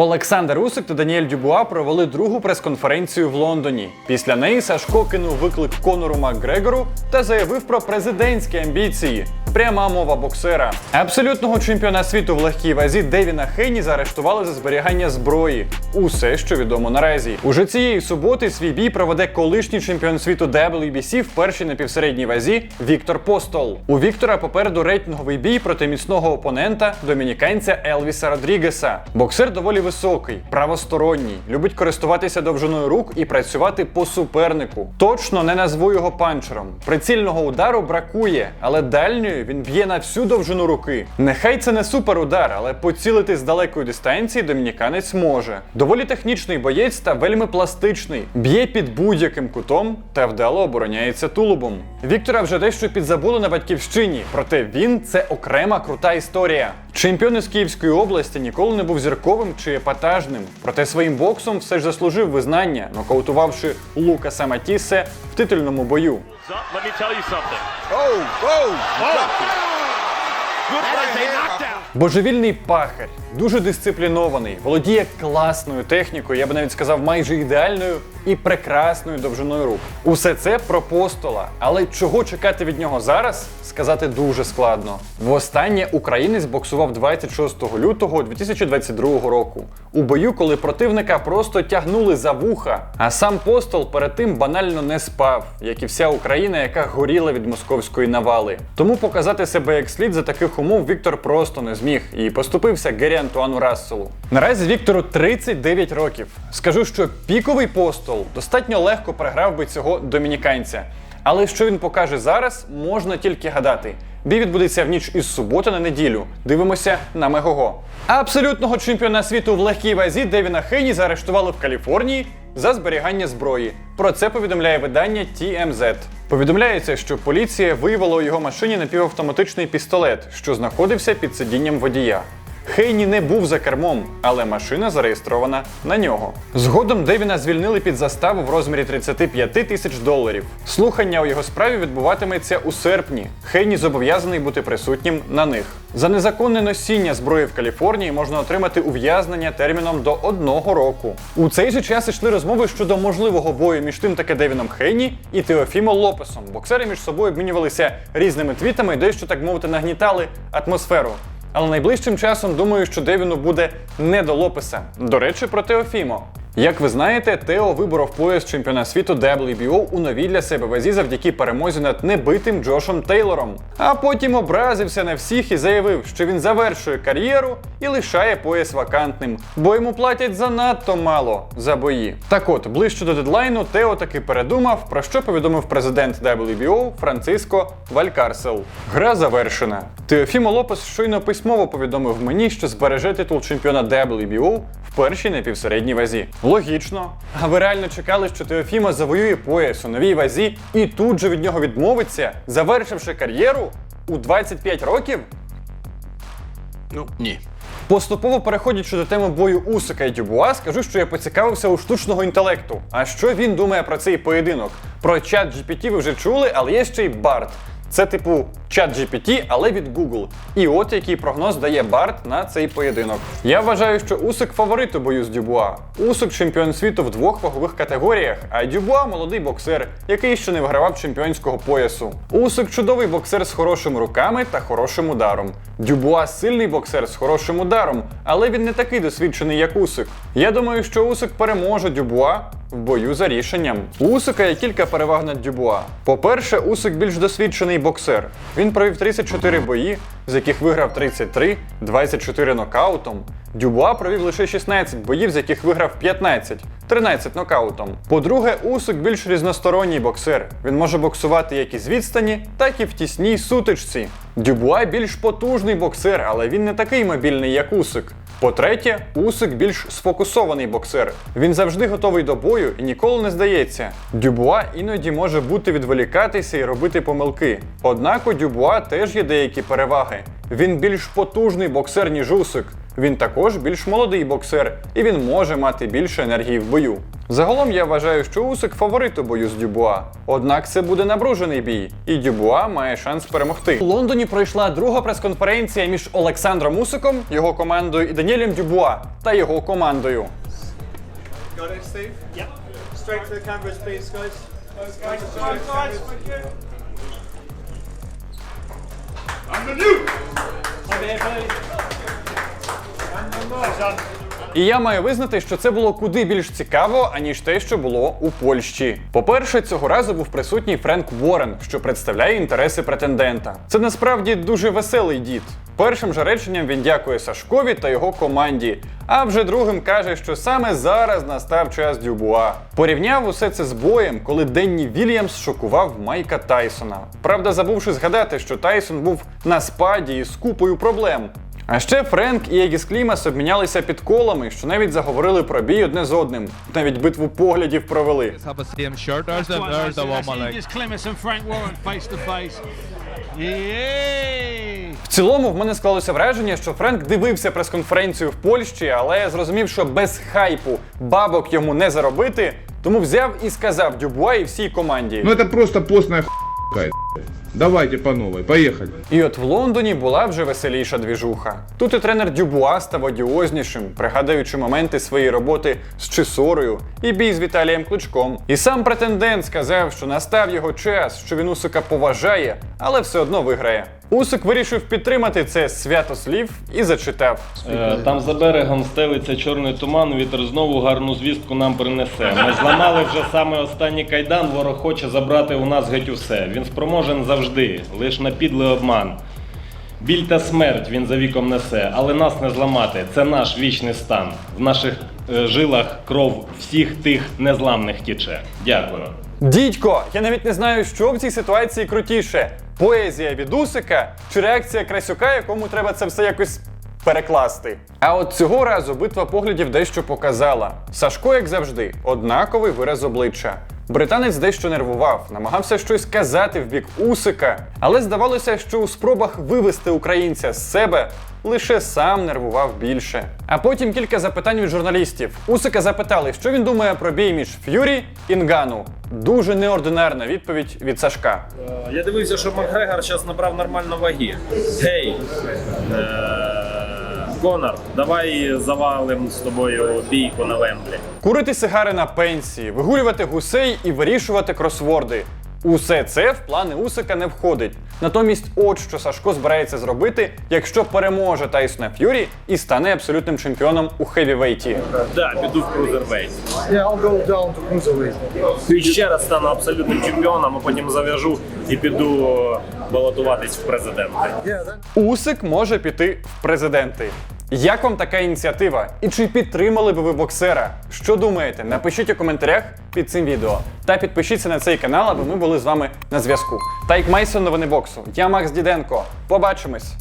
Олександр Усик та Даніель Дюбуа провели другу прес-конференцію в Лондоні. Після неї Сашко кинув виклик Конору Макгрегору та заявив про президентські амбіції. Пряма мова боксера. Абсолютного чемпіона світу в легкій вазі Девіна Хейні заарештували за зберігання зброї. Усе, що відомо наразі. Уже цієї суботи свій бій проведе колишній чемпіон світу WBC в першій напівсередній вазі Віктор Постол. У Віктора попереду рейтинговий бій проти міцного опонента домініканця Елвіса Родрігеса. Боксер доволі високий, правосторонній, любить користуватися довжиною рук і працювати по супернику. Точно не назву його панчером. Прицільного удару бракує, але дальньою він б'є на всю довжину руки. Нехай це не суперудар, але поцілити з далекої дистанції домініканець може. Доволі технічний боєць та вельми пластичний. Б'є під будь-яким кутом та вдало обороняється тулубом. Віктора вже дещо підзабули на батьківщині, проте він це окрема крута історія. Чемпіон із Київської області ніколи не був зірковим чи епатажним, проте своїм боксом все ж заслужив визнання, нокаутувавши Лукаса Матісе в титульному бою. Let me tell you something. Oh, oh, Oh, good that right is a hand. Божевільний пахар, дуже дисциплінований, володіє класною технікою, я би навіть сказав, майже ідеальною і прекрасною довжиною рук. Усе це про постола. Але чого чекати від нього зараз, сказати дуже складно. Востаннє українець боксував 26 лютого 2022 року. У бою, коли противника просто тягнули за вуха, а сам постол перед тим банально не спав, як і вся Україна, яка горіла від московської навали. Тому показати себе як слід за таких умов Віктор просто не зміг і поступився Гері Антуану Расселу. Наразі Віктору 39 років. Скажу, що піковий постол достатньо легко переграв би цього домініканця. Але що він покаже зараз, можна тільки гадати. Бій відбудеться в ніч із суботи на неділю. Дивимося на Мегого. Абсолютного чемпіона світу в легкій вазі Девіна Хейні заарештували в Каліфорнії за зберігання зброї. Про це повідомляє видання TMZ. Повідомляється, що поліція виявила у його машині напівавтоматичний пістолет, що знаходився під сидінням водія. Хейні не був за кермом, але машина зареєстрована на нього. Згодом Девіна звільнили під заставу в розмірі 35 тисяч доларів. Слухання у його справі відбуватиметься у серпні. Хейні зобов'язаний бути присутнім на них. За незаконне носіння зброї в Каліфорнії можна отримати ув'язнення терміном до одного року. У цей же час йшли розмови щодо можливого бою між тим таки Девіном Хейні і Теофімо Лопесом. Боксери між собою обмінювалися різними твітами, дещо так мовити нагнітали атмосферу. Але найближчим часом думаю, що Девіну буде не до Лопеса. До речі, про Теофімо. Як ви знаєте, Тео виборов пояс чемпіона світу WBO у новій для себе вазі завдяки перемозі над небитим Джошем Тейлором. А потім образився на всіх і заявив, що він завершує кар'єру і лишає пояс вакантним, бо йому платять занадто мало за бої. Так от, ближче до дедлайну, Тео таки передумав, про що повідомив президент WBO Франциско Валькарсел. Гра завершена. Теофімо Лопес щойно письмово повідомив мені, що збереже титул чемпіона WBO в першій напівсередній вазі. Логічно. А ви реально чекали, що Теофіма завоює пояс у новій вазі і тут же від нього відмовиться, завершивши кар'єру у 25 років? Ну, ні. Поступово переходячи до теми бою Усика і Дюбуа, скажу, що я поцікавився у штучного інтелекту. А що він думає про цей поєдинок? Про чат GPT ви вже чули, але є ще й Барт. Це типу чат GPT, але від Google. І от який прогноз дає Барт на цей поєдинок. Я вважаю, що Усик фаворит у бою з Дюбуа. Усик чемпіон світу в двох вагових категоріях, а Дюбуа молодий боксер, який ще не вигравав чемпіонського поясу. Усик чудовий боксер з хорошими руками та хорошим ударом. Дюбуа сильний боксер з хорошим ударом, але він не такий досвідчений, як Усик. Я думаю, що Усик переможе Дюбуа в бою за рішенням. У Усика є кілька переваг над Дюбуа. По-перше, Усик більш досвідчений боксер. Він провів 34 бої, з яких виграв 33, 24 нокаутом. Дюбуа провів лише 16 боїв, з яких виграв 15, 13 нокаутом. По-друге, Усик більш різносторонній боксер. Він може боксувати як із відстані, так і в тісній сутичці. Дюбуа більш потужний боксер, але він не такий мобільний, як Усик. По-третє, Усик більш сфокусований боксер. Він завжди готовий до бою і ніколи не здається. Дюбуа іноді може бути відволікатися і робити помилки. Однак у Дюбуа теж є деякі переваги. Він більш потужний боксер, ніж Усик. Він також більш молодий боксер, і він може мати більше енергії в бою. Загалом я вважаю, що Усик фаворит у бою з Дюбуа. Однак це буде напружений бій, і Дюбуа має шанс перемогти. У Лондоні пройшла друга прес-конференція між Олександром Усиком, його командою, і Даніелем Дюбуа та його командою. Got it, Steve? Yep. Straight to the cameras, І я маю визнати, що це було куди більш цікаво, аніж те, що було у Польщі. По-перше, цього разу був присутній Френк Уоррен, що представляє інтереси претендента. Це насправді дуже веселий дід. Першим же реченням він дякує Сашкові та його команді, а вже другим каже, що саме зараз настав час Дюбуа. Порівняв усе це з боєм, коли Денні Вільямс шокував Майка Тайсона. Правда, забувши згадати, що Тайсон був на спаді і з купою проблем. А ще Френк і Егіс Клімас обмінялися підколами, що навіть заговорили про бій одне з одним. Навіть битву поглядів провели. В цілому в мене склалося враження, що Френк дивився прес-конференцію в Польщі, але зрозумів, що без хайпу бабок йому не заробити, тому взяв і сказав Дюбуа і всій команді. Ну это просто постная какая-то. Давайте по новой, поїхали. І от в Лондоні була вже веселіша двіжуха. Тут і тренер Дюбуа став одіознішим, пригадуючи моменти своєї роботи з Чесорою і бій з Віталієм Кличком. І сам претендент сказав, що настав його час, що він Усика поважає, але все одно виграє. Усик вирішив підтримати це свято слів і зачитав. Е, Там за берегом стелиться чорний туман, вітер знову гарну звістку нам принесе. Ми зламали вже саме останній кайдан, ворог хоче забрати у нас геть усе. Він спроможен завжди, лиш на підлий обман. Біль та смерть він за віком несе, але нас не зламати. Це наш вічний стан. В наших е, жилах кров всіх тих незламних тіче. Дякую. Дідько, я навіть не знаю, що в цій ситуації крутіше: поезія від Усика чи реакція Красюка, якому треба це все якось перекласти. А от цього разу битва поглядів дещо показала. Сашко, як завжди, однаковий вираз обличчя. Британець дещо нервував, намагався щось казати в бік Усика, але здавалося, що у спробах вивести українця з себе лише сам нервував більше. А потім кілька запитань від журналістів. Усика запитали, що він думає про бій між Ф'юрі і Нгану. Дуже неординарна відповідь від Сашка. Я дивився, що Макгрегор зараз набрав нормально ваги. Гей, е- Конор, давай завалимо з тобою бійку на Вемблі. Курити сигари на пенсії, вигулювати гусей і вирішувати кросворди. Усе це в плани Усика не входить. Натомість, от що Сашко збирається зробити, якщо переможе Тайсона Ф'юрі і стане абсолютним чемпіоном у хевівейті. Да, піду в крузервейт. І ще раз стану абсолютним чемпіоном, а потім зав'яжу і піду балотуватись в президенти. Усик може піти в президенти. Як вам така ініціатива? І чи підтримали би ви боксера? Що думаєте? Напишіть у коментарях під цим відео. Та підпишіться на цей канал, аби ми були з вами на зв'язку. Тайк Майсон, новини боксу. Я Макс Діденко. Побачимось!